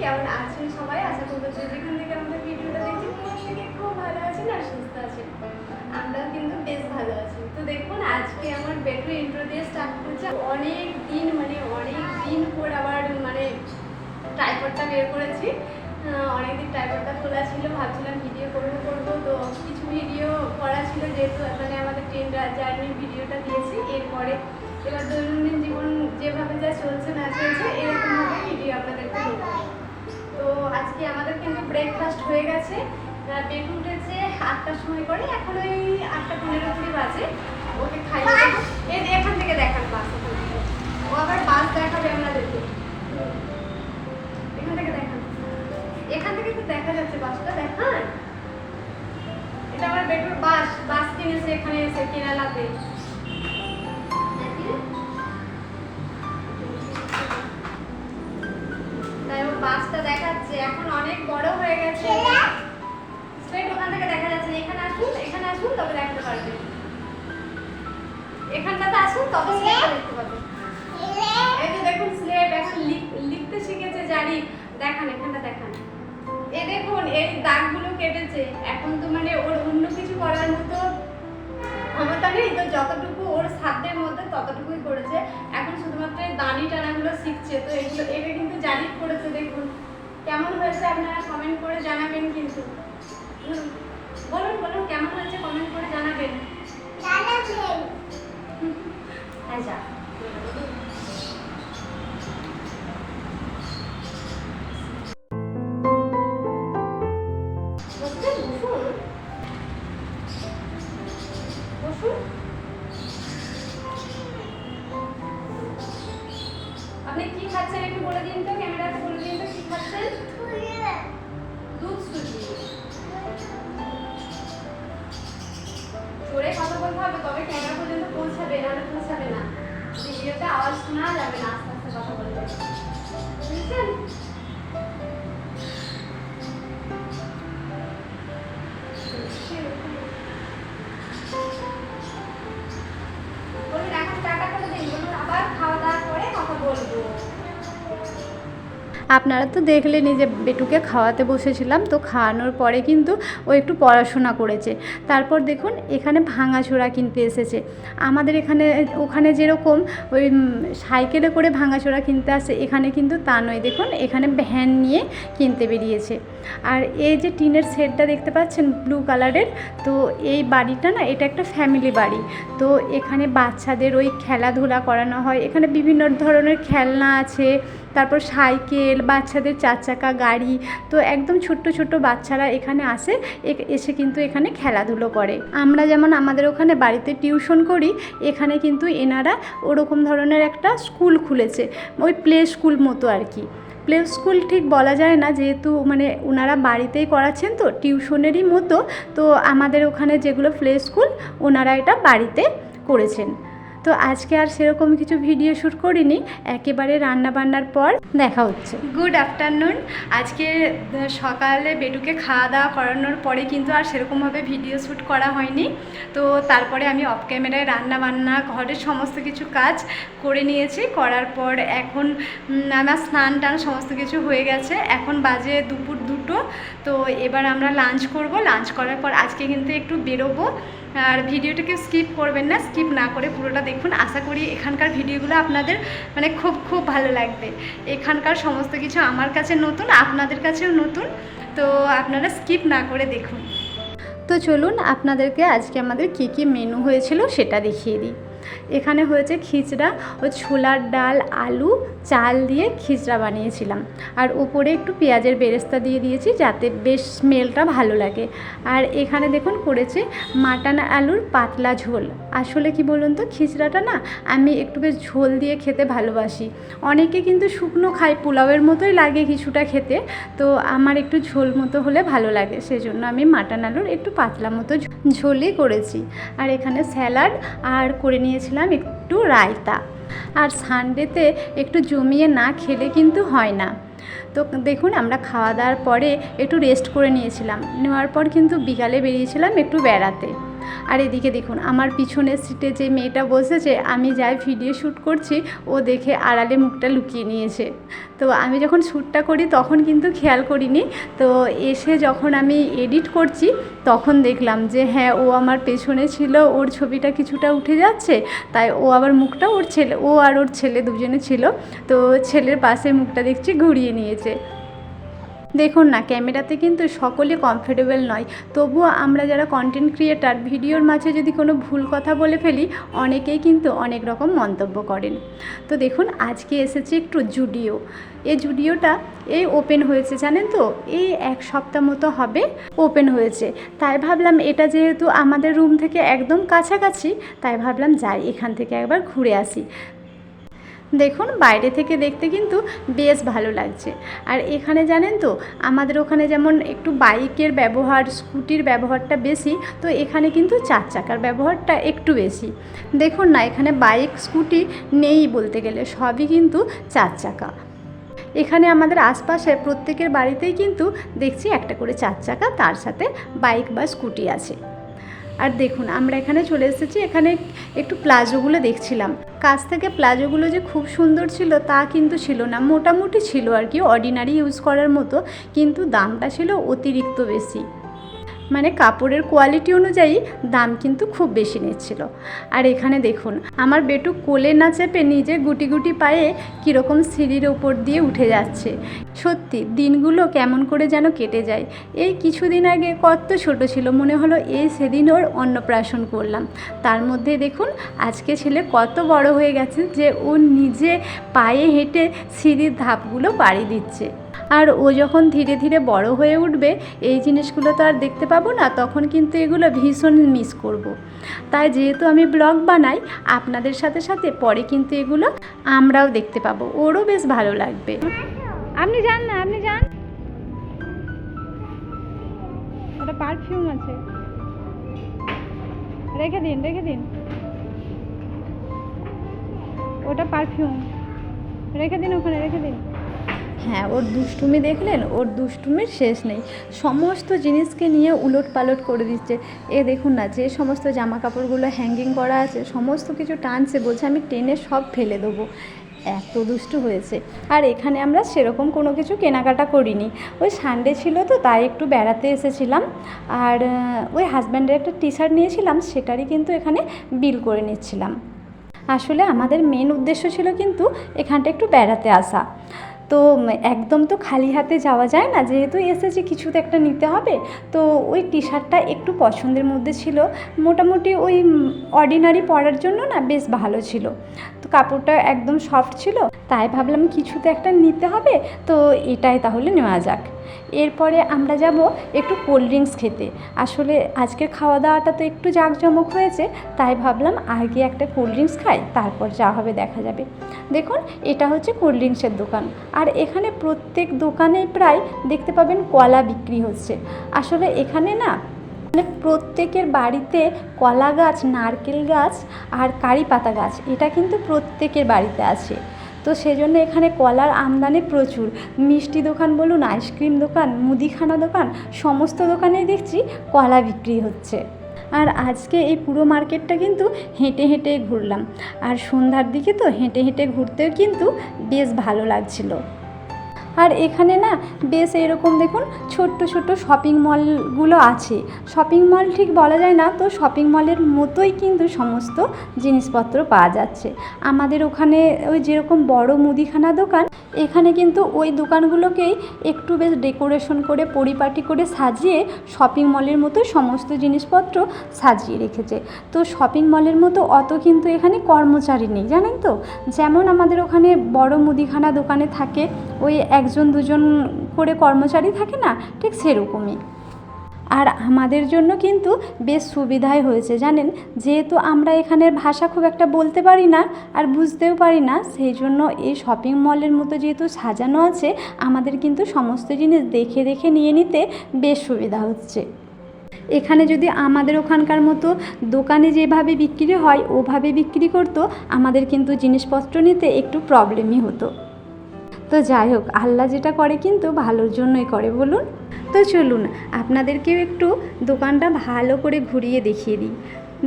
কেমন আছেন সবাই? আশা করব যে যেখান থেকে আমাদের ভিডিওটা দেখছেন প্রত্যেকে খুব ভালো আছেন আর সুস্থ আছেন। আমরাও কিন্তু বেশ ভালো আছি। তো দেখুন, আজকে আমার বেটু ইন্ট্রো দিয়ে স্টার্ট করছে। অনেক দিন মানে অনেক দিন পর আবার মানে ট্রাইপডটা বের করেছি। অনেকদিন ট্রাইপডটা খোলা ছিল, ভাবছিলাম ভিডিও করব করব। তো কিছু ভিডিও করা ছিল যেহেতু মানে আমাদের ট্রেন জার্নির ভিডিওটা দিয়েছি। এরপরে এবার দৈনন্দিন জীবন যেভাবে যা চলছে না চলছে এরকমভাবে ভিডিও আপনাদেরকে দেবো। তো আজকে আমাদের কিন্তু ব্রেকফাস্ট হয়ে গেছে। বেটু উঠেছে আটটার সময় করে এখন ওই আটটা পনেরো কুড়ি বাজে। ওকে খাইয়ে দেবো। এখান থেকে দেখান বাস ও আবার বাস দেখাবে আমাদেরকে। এখান থেকে দেখান। এখান থেকে তো দেখা যাচ্ছে বাসটা দেখান এটা আমার বেটুর বাস বাস কিনেছে এখানে এসে কেরালাতে এখন অনেক বড় হয়ে গেছে। স্ট্রেট ওখান থেকে দেখা যাচ্ছে। এখানে আসুন এখানে আসুন তবে দেখতে পারবেন। এখানটাতে আসুন তবে দেখতে পাবেন। এই যে দেখুন স্লেট এখন লিখ- লিখতে শিখেছে জারি। দেখান এখানটা দেখান। এই দেখুন এই দাগগুলো কেটেছে। এখন তো মানে ওর অন্য কিছু করার মতো ক্ষমতা নেই। তো যতটুকু ওর সাধ্যের মধ্যে ততটুকুই করেছে। এখন শুধুমাত্র দানি টানাগুলো শিখছে। তো এগুলো এটা কিন্তু জারি করেছে দেখুন। কেমন হয়েছে আপনারা কমেন্ট করে জানাবেন কিন্তু। বলুন বলুন কেমন হয়েছে কমেন্ট করে জানাবেন। আচ্ছা নাহলে পৌঁছাবে না। ভিডিওতে আওয়াজ শোনা যাবে না আস্তে আস্তে কথা বলতে। বুঝছেন? আপনারা তো দেখলেনই যে বেটুকে খাওয়াতে বসেছিলাম, তো খাওয়ানোর পরে কিন্তু ও একটু পড়াশোনা করেছে। তারপর দেখুন, এখানে ভাঙাচোরা কিনতে এসেছে। আমাদের এখানে, ওখানে যেরকম ওই সাইকেলে করে ভাঙাচোরা কিনতে আসে, এখানে কিন্তু তা নয়। দেখুন, এখানে ভ্যান নিয়ে কিনতে বেরিয়েছে। আর এই যে টিনের শেডটা দেখতে পাচ্ছেন ব্লু কালারের তো এই বাড়িটা না, এটা একটা ফ্যামিলি বাড়ি। তো এখানে বাচ্চাদের ওই খেলাধুলা করানো হয়। এখানে বিভিন্ন ধরনের খেলনা আছে, তারপর সাইকেল, বাচ্চাদের চার চাকা গাড়ি। তো একদম ছোট্ট ছোট্ট বাচ্চারা এখানে আসে এসে কিন্তু এখানে খেলাধুলো করে। আমরা যেমন আমাদের ওখানে বাড়িতে টিউশন করি, এখানে কিন্তু এনারা ওরকম ধরনের একটা স্কুল খুলেছে, ওই প্লে স্কুল মতো আর কি। প্লে স্কুল ঠিক বলা যায় না, যেহেতু মানে ওনারা বাড়িতেই করাচ্ছেন তো, টিউশনেরই মতো তো আমাদের ওখানে যেগুলো প্লে স্কুল ওনারা এটা বাড়িতে করেছেন। তো আজকে আর সেরকম কিছু ভিডিও শ্যুট করিনি, একেবারে রান্না বান্নার পর দেখা হচ্ছে। গুড আফটারনুন আজকে সকালে বেটুকে খাওয়া দাওয়া করানোর পরে কিন্তু আর সেরকমভাবে ভিডিও শ্যুট করা হয়নি। তো তারপরে আমি অফ ক্যামেরায় রান্না বান্না ঘরের সমস্ত কিছু কাজ করে নিয়েছি। করার পর এখন আমার স্নান টান সমস্ত কিছু হয়ে গেছে। এখন বাজে দুপুর দুটো। তো এবার আমরা লাঞ্চ করব। লাঞ্চ করার পর আজকে কিন্তু একটু বেরোবো। আর ভিডিওটাকে স্কিপ করবেন না স্কিপ না করে পুরোটা দেখুন। আশা করি এখানকার ভিডিওগুলো আপনাদের মানে খুব খুব ভালো লাগবে। এখানকার সমস্ত কিছু আমার কাছে নতুন, আপনাদের কাছেও নতুন, তো আপনারা স্কিপ না করে দেখুন। তো চলুন, আপনাদেরকে আজকে আমাদের কি কি মেনু হয়েছিল সেটা দেখিয়ে দিই। এখানে হয়েছে খিচড়া ও ছোলার ডাল, আলু, চাল দিয়ে খিচড়া বানিয়েছিলাম। আর উপরে একটু পেঁয়াজের বেরেস্তা দিয়ে দিয়েছি যাতে বেশ স্মেলটা ভালো লাগে। আর এখানে দেখুন করেছে মাটান আলুর পাতলা ঝোল। আসলে কি বলুন তো, খিচড়াটা না আমি একটু বেশ ঝোল দিয়ে খেতে ভালোবাসি। অনেকে কিন্তু শুকনো খায়, পোলাওয়ের মতোই লাগে কিছুটা খেতে। তো আমার একটু ঝোল মতো হলে ভালো লাগে, সেজন্য আমি মাটান আলুর একটু পাতলা মতো ঝোলই করেছি। আর এখানে স্যালাড আর করে নিয়েছিলাম একটু রায়তা। আর সানডেতে একটু জমিয়ে না খেলে কিন্তু হয় না। তো দেখুন, আমরা খাওয়া দাওয়ার পরে একটু রেস্ট করে নিয়েছিলাম। নেওয়ার পর কিন্তু বিকালে বেরিয়েছিলাম একটু বেড়াতে। আর এদিকে দেখুন, আমার পিছনের সিটে যে মেয়েটা বসেছে আমি যাই ভিডিও শ্যুট করছি, ও দেখে আড়ালে মুখটা লুকিয়ে নিয়েছে। তো আমি যখন শ্যুটটা করি, তখন কিন্তু খেয়াল করিনি। তো এসে যখন আমি এডিট করছি, তখন দেখলাম যে হ্যাঁ ও আমার পেছনে ছিল, ওর ছবিটা কিছুটা উঠে যাচ্ছে, তাই ও আবার মুখটা ওর ছেলে, ও আর ওর ছেলে দুজনে ছিল। তো ছেলের পাশে মুখটা দেখছি ঘুরিয়ে নিয়েছে। দেখুন না, ক্যামেরাতে কিন্তু সকলে কমফোর্টেবল নয়। তবুও আমরা যারা কন্টেন্ট ক্রিয়েটার ভিডিওর মাঝে যদি কোনো ভুল কথা বলে ফেলি, অনেকেই কিন্তু অনেক রকম মন্তব্য করেন। তো দেখুন, আজকে এসেছে একটু জুডিও। এই জুডিওটা, এই ওপেন হয়েছে, জানেন তো? এই এক সপ্তাহ মতো হবে ওপেন হয়েছে। তাই ভাবলাম এটা যেহেতু আমাদের রুম থেকে একদম কাছাকাছি, তাই ভাবলাম যাই, এখান থেকে একবার ঘুরে আসি। দেখুন, বাইরে থেকে দেখতে কিন্তু বেশ ভালো লাগছে। আর এখানে জানেন তো, আমাদের ওখানে যেমন একটু বাইকের ব্যবহার, স্কুটির ব্যবহারটা বেশি, তো এখানে কিন্তু চার চাকার ব্যবহারটা একটু বেশি। দেখুন না, এখানে বাইক, স্কুটি নেই বলতে গেলে, সবই কিন্তু চার চাকা। এখানে আমাদের আশপাশে প্রত্যেকের বাড়িতেই কিন্তু দেখছি একটা করে চার চাকা, তার সাথে বাইক বা স্কুটি আছে। আর দেখুন, আমরা এখানে চলে এসেছি, এখানে একটু প্লাজোগুলো দেখছিলাম। কাছ থেকে প্লাজোগুলো যে খুব সুন্দর ছিল তা কিন্তু ছিল না। মোটামুটি ছিল আর কি অর্ডিনারি ইউজ করার মতো, কিন্তু দামটা ছিল অতিরিক্ত বেশি। মানে কাপড়ের কোয়ালিটি অনুযায়ী দাম কিন্তু খুব বেশি নিচ্ছিল। আর এখানে দেখুন, আমার বেটু কোলে না চেপে নিজে গুটি গুটি পায়ে কীরকম সিঁড়ির ওপর দিয়ে উঠে যাচ্ছে। সত্যি, দিনগুলো কেমন করে যেন কেটে যায়। এই কিছুদিন আগে কত ছোট ছিল, মনে হলো এই সেদিন ওর অন্নপ্রাশন করলাম। তার মধ্যে দেখুন, আজকে ছেলে কত বড় হয়ে গেছে যে ও নিজে পায়ে হেঁটে সিঁড়ির ধাপগুলো পাড়ি দিচ্ছে। আর ও যখন ধীরে ধীরে বড় হয়ে উঠবে, এই জিনিসগুলো তো আর দেখতে পাবো না, তখন কিন্তু এগুলো ভীষণ মিস করব। তাই যেহেতু আমি ব্লগ বানাই, আপনাদের সাথে সাথে পরে কিন্তু এগুলো আমরাও দেখতে পাবো। ওরও বেশ ভালো লাগবে। আপনি যান না, আপনি যান। ওটা পারফিউম আছে। রেখে দিন রেখে দিন। ওটা পারফিউম রেখে দিন ওখানে, রেখে দিন। হ্যাঁ ওর দুষ্টুমি দেখলেন, ওর দুষ্টুমির শেষ নেই। সমস্ত জিনিসকে নিয়ে উলট পালট করে দিচ্ছে। এ দেখুন না, যে সমস্ত জামা কাপড়গুলো হ্যাঙ্গিং করা আছে, সমস্ত কিছু টানছে, বলছে আমি টেনে সব ফেলে দেবো। এত দুষ্টু হয়েছে। আর এখানে আমরা সেরকম কোনো কিছু কেনাকাটা করিনি। ওই সানডে ছিল তো, তাই একটু বেড়াতে এসেছিলাম। আর ওই হাজব্যান্ডের একটা টি শার্ট নিয়েছিলাম, সেটারই কিন্তু এখানে বিল করে নিচ্ছিলাম। আসলে আমাদের মেন উদ্দেশ্য ছিল কিন্তু এখানটা একটু বেড়াতে আসা। তো একদম তো খালি হাতে যাওয়া যায় না। যেহেতু এসেছি কিছু তো একটা নিতে হবে, তো ওই টি শার্টটা একটু পছন্দের মধ্যে ছিল। মোটামুটি ওই অর্ডিনারি পরার জন্য না বেশ ভালো ছিল। কাপড়টা একদম সফট ছিল, তাই ভাবলাম কিছু তো একটা নিতে হবে, তো এটাই তাহলে নেওয়া যাক। এরপরে আমরা যাব একটু কোল্ড ড্রিঙ্কস খেতে। আসলে আজকের খাওয়া দাওয়াটা তো একটু জাঁকজমক হয়েছে, তাই ভাবলাম আগে একটা কোল্ড ড্রিঙ্কস খাই, তারপর যা হবে দেখা যাবে। দেখুন, এটা হচ্ছে কোল্ড ড্রিঙ্কসের দোকান। আর এখানে প্রত্যেক দোকানেই প্রায় দেখতে পাবেন কলা বিক্রি হচ্ছে। আসলে এখানে না মানে প্রত্যেকের বাড়িতে কলা গাছ, নারকেল গাছ আর কারি পাতা গাছ, এটা কিন্তু প্রত্যেকের বাড়িতে আছে। তো সেজন্য এখানে কলার আমদানি প্রচুর। মিষ্টি দোকান বলুন, আইসক্রিম দোকান, মুদিখানা দোকান, সমস্ত দোকানেই দেখছি কলা বিক্রি হচ্ছে। আর আজকে এই পুরো মার্কেটটা কিন্তু হেঁটে হেঁটে ঘুরলাম। আর সন্ধ্যার দিকে তো হেঁটে হেঁটে ঘুরতেও কিন্তু বেশ ভালো লাগছিল। আর এখানে না বেশ এরকম দেখুন ছোট্ট ছোট্ট শপিং মলগুলো আছে। শপিং মল ঠিক বলা যায় না, তো শপিং মলের মতোই কিন্তু সমস্ত জিনিসপত্র পাওয়া যাচ্ছে। আমাদের ওখানে ওই যেরকম বড় মুদিখানা দোকান, এখানে কিন্তু ওই দোকানগুলোকেই একটু বেশ ডেকোরেশন করে, পরিপাটি করে সাজিয়ে শপিং মলের মতো সমস্ত জিনিসপত্র সাজিয়ে রেখেছে। তো শপিং মলের মতো অত কিন্তু এখানে কর্মচারী নেই, জানেন তো? যেমন আমাদের ওখানে বড় মুদিখানা দোকানে থাকে, ওই একজন, দুজন করে কর্মচারী থাকে না, ঠিক সেরকমই। আর আমাদের জন্য কিন্তু বেশ সুবিধাই হয়েছে, জানেন? যেহেতু আমরা এখানের ভাষা খুব একটা বলতে পারি না আর বুঝতেও পারি না, সেই জন্য এই শপিং মলের মতো যেহেতু সাজানো আছে, আমাদের কিন্তু সমস্ত জিনিস দেখে দেখে নিয়ে নিতে বেশ সুবিধা হচ্ছে। এখানে যদি আমাদের ওখানকার মতো দোকানে যেভাবে বিক্রি হয়, ওভাবে বিক্রি করতো, আমাদের কিন্তু জিনিসপত্র নিতে একটু প্রবলেমই হতো। তো যাই হোক, আল্লাহ যেটা করে কিন্তু ভালোর জন্যই করে, বলুন? তো চলুন, আপনাদেরকেও একটু দোকানটা ভালো করে ঘুরিয়ে দেখিয়ে দিই।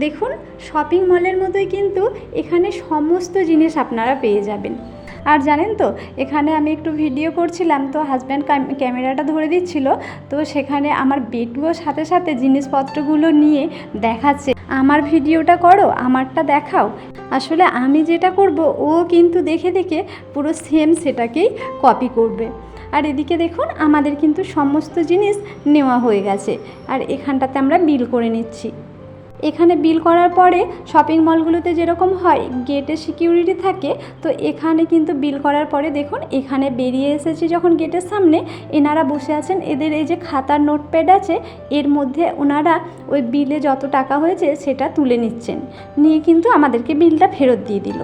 দেখুন শপিং মলের মতোই কিন্তু এখানে সমস্ত জিনিস আপনারা পেয়ে যাবেন। আর জানেন তো, এখানে আমি একটু ভিডিও করছিলাম, তো হাজব্যান্ড ক্যামেরাটা ধরে দিচ্ছিল, তো সেখানে আমার বেটুও সাথে সাথে জিনিসপত্রগুলো নিয়ে দেখাচ্ছে। আমার ভিডিওটা করো, আমারটা দেখাও। আসলে আমি যেটা করব, ও কিন্তু দেখে দেখে পুরো সেম সেটাকেই কপি করবে। আর এদিকে দেখুন, আমাদের কিন্তু সমস্ত জিনিস নেওয়া হয়ে গেছে। আর এখানটাতে আমরা বিল করে নিচ্ছি। এখানে বিল করার পরে শপিং মলগুলোতে যেরকম হয় গেটে সিকিউরিটি থাকে, তো এখানে কিন্তু বিল করার পরে দেখুন এখানে বেরিয়ে এসেছি যখন গেটের সামনে, এনারা বসে আছেন, এদের এই যে খাতার নোটপ্যাড আছে, এর মধ্যে ওনারা ওই বিলে যত টাকা হয়েছে সেটা তুলে নিচ্ছেন। নিয়ে কিন্তু আমাদেরকে বিলটা ফেরত দিয়ে দিল।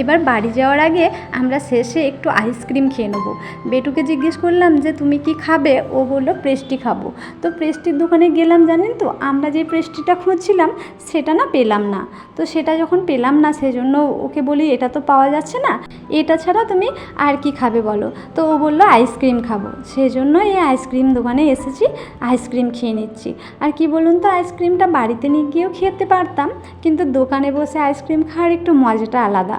এবার বাড়ি যাওয়ার আগে আমরা শেষে একটু আইসক্রিম খেয়ে নেব। বেটুকে জিজ্ঞেস করলাম যে, তুমি কি খাবে? ও বলল প্রেস্টি খাব। তো প্রেস্টির দোকানে গেলাম, জানেন তো? আমরা যে প্রেস্টিটা খুঁজছিলাম, সেটা না পেলাম না। তো সেটা যখন পেলাম না, সেজন্য ওকে বলি, এটা তো পাওয়া যাচ্ছে না। এটা ছাড়া তুমি আর কি খাবে বলো? তো ও বলল, আইসক্রিম খাব। সেজন্য এই আইসক্রিম দোকানে এসেছি, আইসক্রিম খেয়ে নিচ্ছি। আর কি বলুন তো, আইসক্রিমটা বাড়িতে নিয়ে গিয়েও খেতে পারতাম, কিন্তু দোকানে বসে আইসক্রিম খাওয়ার একটু মজাটা আলাদা।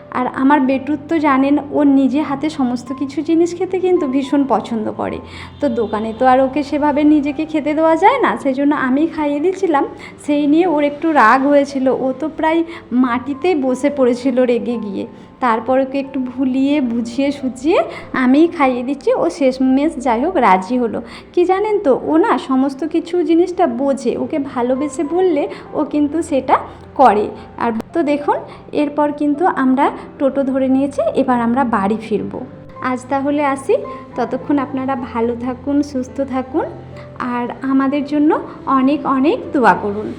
আর আমার বেটুর তো জানেন, ও নিজে হাতে সমস্ত কিছু জিনিস খেতে কিন্তু ভীষণ পছন্দ করে। তো দোকানে তো আর ওকে সেভাবে নিজেকে খেতে দেওয়া যায় না সেই জন্য আমি খাইয়ে দিচ্ছিলাম। সেই নিয়ে ওর একটু রাগ হয়েছিল। ও তো প্রায় মাটিতেই বসে পড়েছিল রেগে গিয়ে। তারপর ওকে একটু ভুলিয়ে, বুঝিয়ে সুঝিয়ে আমিই খাইয়ে দিচ্ছি। ও শেষমেশ যাই হোক রাজি হলো। কি জানেন তো, ও না সমস্ত কিছু জিনিসটা বোঝে। ওকে ভালোবেসে বললে ও কিন্তু সেটা করে। আর তো দেখুন, এরপর কিন্তু আমরা টোটো ধরে নিয়েছে, এবার আমরা বাড়ি ফিরবো। আজ তাহলে আসি, ততক্ষণ আপনারা ভালো থাকুন, সুস্থ থাকুন, আর আমাদের জন্য অনেক অনেক দোয়া করুন।